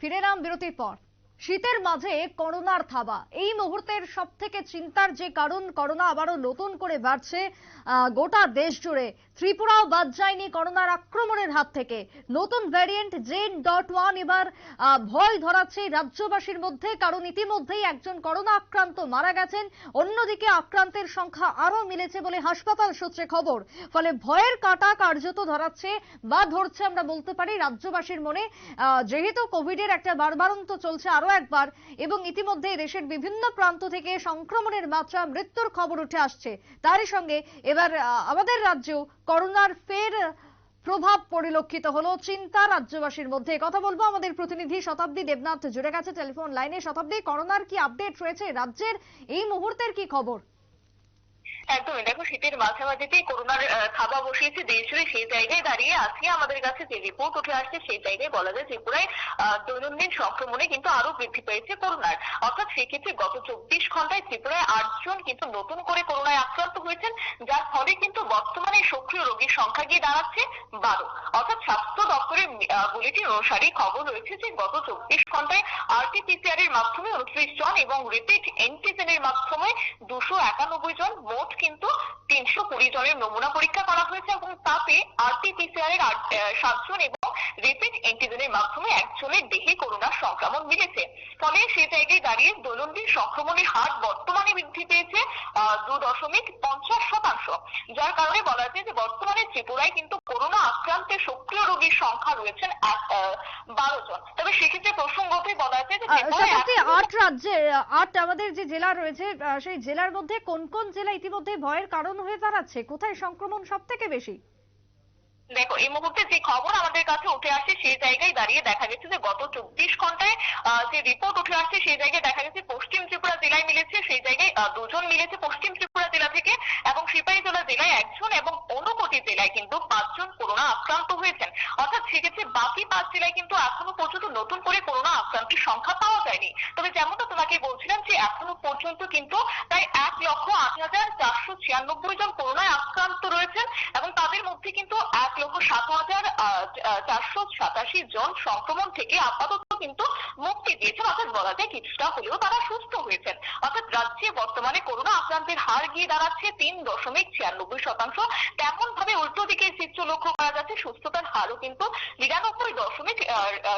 ফিরে এলাম বিরতির পর শীতের মাঝে করোনার থাবা। এই মুহূর্তের সব থেকে চিন্তার যে কারণ, করোনা আবারও নতুন করে বাড়ছে গোটা দেশ জুড়ে। ত্রিপুরাও বাদ যায়নি করোনার আক্রমণের হাত থেকে। নতুন ভ্যারিয়েন্ট জেন ডট ওয়ান এবার ভয় ধরাচ্ছে রাজ্যবাসীর মধ্যে, কারণ ইতিমধ্যেই একজন করোনা আক্রান্ত মারা গেছেন। অন্যদিকে আক্রান্তের সংখ্যা আরও মিলেছে বলে হাসপাতাল সূত্রে খবর। ফলে ভয়ের কাটা কার্যত ধরাচ্ছে বা ধরছে আমরা বলতে পারি রাজ্যবাসীর মনে। যেহেতু কোভিডের একটা বারবারন্ত চলছে আরও একবার। এবং ইতিমধ্যে দেশের বিভিন্ন প্রান্ত থেকে সংক্রমণের মাত্রা মৃত্যুর খবর উঠে আসছে। তারই সঙ্গে এবার আমাদের রাজ্যেও করোনার ফের প্রভাব পরিলক্ষিত হলো চিন্তা রাজ্যবাসীর মধ্যে। কথা বলব আমাদের প্রতিনিধি শতাব্দী দেবনাথ। জুড়ে গেছে টেলিফোন লাইনে। শতাব্দী, করোনার কি আপডেট রয়েছে? রাজ্যের এই মুহূর্তের কি খবর? একদমই। দেখো, শীতের মাঝামাঝিতেই করোনার থাবা বসিয়েছে দেশজুড়ে সেই জায়গায় দাঁড়িয়ে আজকে আমাদের কাছে যে রিপোর্ট উঠে আসছে, সেই জায়গায় বলা যায় ত্রিপুরায় দৈনন্দিন সংক্রমণে কিন্তু আরও বৃদ্ধি পেয়েছে করোনার। অর্থাৎ সেক্ষেত্রে গত চব্বিশ ঘন্টায় ত্রিপুরায় আটজন কিন্তু নতুন করে করোনায় আক্রান্ত হয়েছেন, যার ফলে কিন্তু বর্তমানে সক্রিয় রোগীর সংখ্যা গিয়ে দাঁড়াচ্ছে বারো। অর্থাৎ স্বাস্থ্য দপ্তরের বুলেটিন অনুসারে খবর রয়েছে যে গত চব্বিশ ঘন্টায় আরটিপিসিআর এর মাধ্যমে উনত্রিশ জন এবং রিপিট এন্টিজেনের মাধ্যমে দুশো একানব্বই জন, মোট কিন্তু তিনশো কুড়ি জনের নমুনা পরীক্ষা করা হয়েছে এবং তাতে আরটিপিসিআর এর সাতজন এবং রিপিট এন্টিজেনের মাধ্যমে একজনের দেহে করোনার সংক্রমণ মিলেছে। ফলে সেই জায়গায় দাঁড়িয়ে দৈনন্দিন সংক্রমণের হার বর্তমানে বৃদ্ধি পেয়েছে দু দশমিক পঞ্চাশ শতাংশ। যার কারণে বলা যায় যে বর্তমানে ত্রিপুরায় কিন্তু করোনা আক্রান্তের সক্রিয় রোগীর সংখ্যা রয়েছেন বারো জন। তবে সেক্ষেত্রে প্রসঙ্গতই বলা যায় যে আট রাজ্যে আট আমাদের যে জেলা রয়েছে সেই জেলার মধ্যে কোন কোন জেলা ইতিমধ্যে ভয়ের কারণ হয়ে দাঁড়াচ্ছে। কোথায় সংক্রমণ সব থেকে বেশি? দেখো, এই মুহূর্তে যে খবর আমাদের কাছে উঠে আসছে, সেই জায়গায় দাঁড়িয়ে দেখা গেছে যে গত চব্বিশ ঘন্টায় যে রিপোর্ট উঠে আসছে, সেই জায়গায় দেখা গেছে পশ্চিম ত্রিপুরা জেলায় মিলেছে, সেই জায়গায় দুজন মিলেছে পশ্চিম ত্রিপুরা জেলা থেকে এবং সিপাহীজলা জেলায় একজন এবং ঊনকোটি জেলায় কিন্তু পাঁচজন করোনা আক্রান্ত হয়েছেন। অর্থাৎ সেক্ষেত্রে বাকি পাঁচ জেলায় কিন্তু এখনও পর্যন্ত নতুন করে করোনা আক্রান্তের সংখ্যা পাওয়া যায়নি। তবে যেমনটা তোমাকে বলছিলাম যে এখনও পর্যন্ত কিন্তু প্রায় এক লক্ষ আট হাজার চারশো ছিয়ানব্বই জন করোনায় আক্রান্ত রয়েছেন এবং তাদের মধ্যে কিন্তু এক লক্ষ সাত হাজার চারশো সাতাশি জন সংক্রমণ থেকে আপাতত কিন্তু মুক্তি দিয়েছেন। অর্থাৎ বলা যায় কিছুটা হলেও তারা সুস্থ হয়েছেন। অর্থাৎ রাজ্যে বর্তমানে করোনা আক্রান্তের হার গিয়ে দাঁড়াচ্ছে তিন দশমিক ছিয়ানব্বই শতাংশ। তেমন ভাবে উল্টো দিকে চিত্র লক্ষ্য করা যাচ্ছে, সুস্থতার হারও কিন্তু নিরানব্বই দশমিক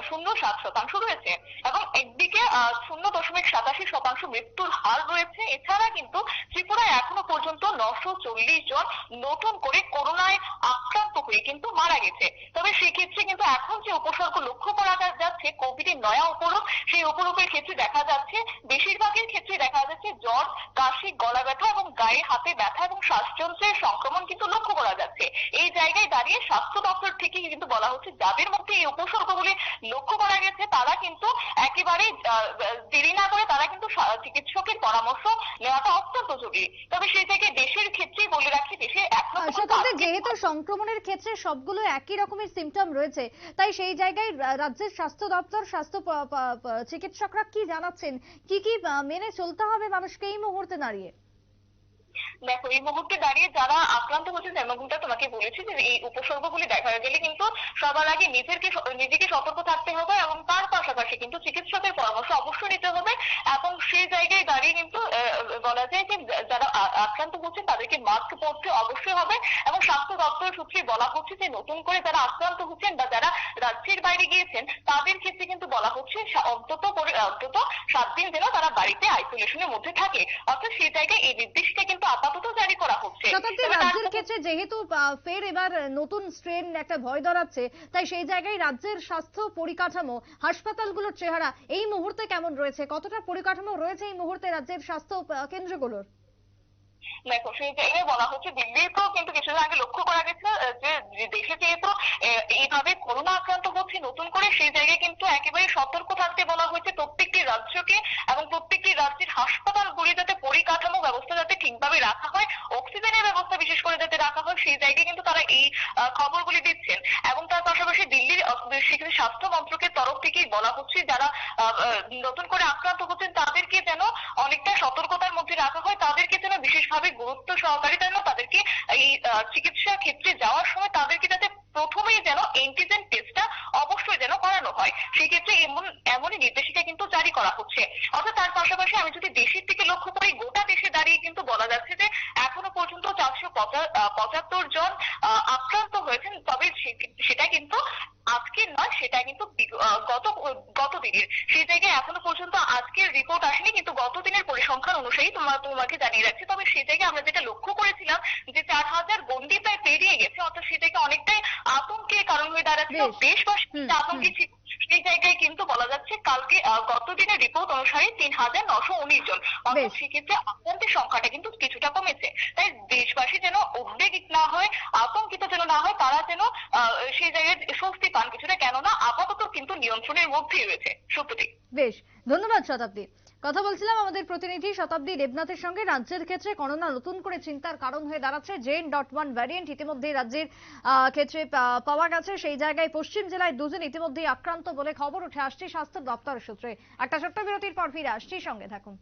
শূন্য সাত শতাংশ রয়েছে। এবং একদিকে শূন্য দশমিক সাতাশি শতাংশ মৃত্যুর হার রয়েছে। এছাড়া কিন্তু ত্রিপুরায় এখনও পর্যন্ত নশো চল্লিশ জন নতুন করে করোনায় আক্রান্ত হয়ে কিন্তু মারা গেছে। তবে সেক্ষেত্রে কিন্তু এখন যে উপসর্গ লক্ষ্য করা যাচ্ছে যাচ্ছে কোভিডের নয়া উপরূপ সেই উপরূপের ক্ষেত্রে দেখা যাচ্ছে বেশিরভাগের ক্ষেত্রে দেখা যাচ্ছে জ্বর কাশি গলা ব্যথা এবং গায়ে হাতে ব্যথা এবং শ্বাসযন্ত্রের সংক্রমণ কিন্তু লক্ষ্য করা যাচ্ছে। এই জায়গায় দাঁড়িয়ে স্বাস্থ্য দপ্তর থেকে কিন্তু বলা হচ্ছে যাদের মধ্যে এই উপসর্গগুলি লক্ষ্য করা গেছে তারা কিন্তু একেবারে দেরি না করে তারা কিন্তু চিকিৎসকের পরামর্শ নেওয়াটা অত্যন্ত জরুরি। তবে সেই থেকে দেশের ক্ষেত্রেই বলে রাখি দেশে আজকে- যেহেতু সংক্রমণের ক্ষেত্রে সবগুলো একই রকমের সিমটম রয়েছে তাই সেই জায়গায় রাজ্যের স্বাস্থ্য দপ্তর স্বাস্থ্য চিকিৎসকরা কি জানাচ্ছেন? কি কি মেনে চলতে হবে মানুষকে এই মুহূর্তে দাঁড়িয়ে? দেখো, এই মুহূর্তে দাঁড়িয়ে যারা আক্রান্ত হচ্ছে যেমনটা তোমাকে বলেছি যে এই উপসর্গগুলি দেখা গেলে কিন্তু সবার আগে নিজেকে নিজেকে সতর্ক থাকতে হবে এবং তার পাশাপাশি কিন্তু চিকিৎসকের পরামর্শ অবশ্যই নিতে হবে। এবং সেই জায়গায় দাঁড়িয়ে কিন্তু বলা যায় যে আক্রান্ত হচ্ছে তাদেরকে মাস্ক পরতে অবশ্যই হবে এবং স্বাস্থ্য দপ্তর সূত্রে বলা হচ্ছে যে নতুন করে যারা আক্রান্ত হচ্ছেন বা যারা রাজ্যের বাইরে গিয়েছেন তাদের ক্ষেত্রে কিন্তু বলা হচ্ছে অন্তত অন্তত সাত দিন যেন তারা বাড়িতে আইসোলেশনের মধ্যে থাকে। অর্থাৎ সেই জায়গায় এই নির্দেশটা কিন্তু আপাতত জারি করা হচ্ছে। রাজ্যের ক্ষেত্রে যেহেতু ফের এবার নতুন স্ট্রেন একটা ভয় ধরাচ্ছে তাই সেই জায়গায় রাজ্যের স্বাস্থ্য পরিকাঠামো হাসপাতালগুলোর চেহারা এই মুহূর্তে কেমন রয়েছে? কতটা পরিকাঠামো রয়েছে এই মুহূর্তে রাজ্যের স্বাস্থ্য কেন্দ্রগুলোর? দেখো সেই জায়গায় বলা হচ্ছে দিল্লিতেও কিন্তু কিছুদিন আগে লক্ষ্য করা গেছে যে দেশে যেহেতু করোনা আক্রান্ত হচ্ছে, নতুন করে সেই জায়গায় কিন্তু একেবারে সতর্ক থাকতে বলা হয়েছে প্রত্যেকটি রাজ্যকে এবং প্রত্যেকটি রাজ্যের হাসপাতালগুলি যাতে পরিকাঠামো ব্যবস্থা যাতে ঠিকভাবে রাখা হয়, অক্সিজেনের ব্যবস্থা বিশেষ করে যাতে রাখা হয়, সেই জায়গায় কিন্তু তারা এই খবরগুলি দিচ্ছেন। এবং তার পাশাপাশি দিল্লির সেখানে স্বাস্থ্য মন্ত্রকের তরফ থেকেই বলা হচ্ছে যারা নতুন করে আক্রান্ত হচ্ছেন, তাদেরকে যেন অনেকটা সতর্কতার মধ্যে রাখা হয়, তাদেরকে যেন বিশেষভাবে গুরুত্ব সহকারে যেন তাদেরকে এই চিকিৎসা ক্ষেত্রে যাওয়ার সময় তাদেরকে যাতে প্রথমেই যেন এন্টিজেন টেস্টটা অবশ্যই যেন করানো হয়। সেক্ষেত্রে এমন, এমনই নির্দেশিকা কিন্তু জারি করা হচ্ছে। অর্থাৎ তার পাশাপাশি আমি যদি দেশের দিকে লক্ষ্য করি, গোটা দেশে দাঁড়িয়ে কিন্তু বলা যাচ্ছে যে, এখনও পর্যন্ত চারশো পঁচাত্তর জন আক্রান্ত হয়েছেন। তবে সেটা কিন্তু আজকের নয়, সেটা কিন্তু গত গত সেই জায়গায় এখনও পর্যন্ত আজকের রিপোর্ট আসেনি, কিন্তু গত দিনের পরিসংখ্যান তোমার তোমাকে জানিয়ে রাখছি। তবে সেই জায়গায় আমরা যেটা লক্ষ্য করেছিলাম চার হাজার গন্ডি প্রায় পেরিয়ে গেছে অর্থাৎ জায়গায় অনেকটাই আতঙ্কের কারণ হয়ে দাঁড়াচ্ছে। দেশবাসী আতঙ্কে ছিল সেই জায়গায় কিন্তু বলা যাচ্ছে কালকে গত দিনের রিপোর্ট অনুসারে তিন হাজার নশো উনিশ জন। অর্থাৎ। সেক্ষেত্রে আক্রান্তের সংখ্যাটা কিন্তু কিছুটা কমেছে। তাই দেশবাসী যেন উদ্বেগিত না হয় আতঙ্কিত যেন না হয় তারা যেন আহ, সেই জায়গায় স্বস্তি পান কিছুটা। কেননা আপাতত কিন্তু নিয়ন্ত্রণের মধ্যেই রয়েছে। সত্যি বেশ। ধন্যবাদ শতাব্দী। কথা বলছিলাম আমাদের প্রতিনিধি শতাব্দী দেবনাথের সঙ্গে। রাজ্যের ক্ষেত্রে করোনা নতুন করে চিন্তার কারণ হয়ে দাঁড়াচ্ছে। জেন ডট ওয়ান ভ্যারিয়েন্ট ইতিমধ্যে রাজ্যের ক্ষেত্রে পাওয়া গেছে। সেই জায়গায় পশ্চিম জেলায় দুজন ইতিমধ্যেই আক্রান্ত বলে খবর উঠে আসছে স্বাস্থ্য দপ্তর সূত্রে। একটা ছোট্ট বিরতির পর ফিরে আসছি। সঙ্গে থাকুন।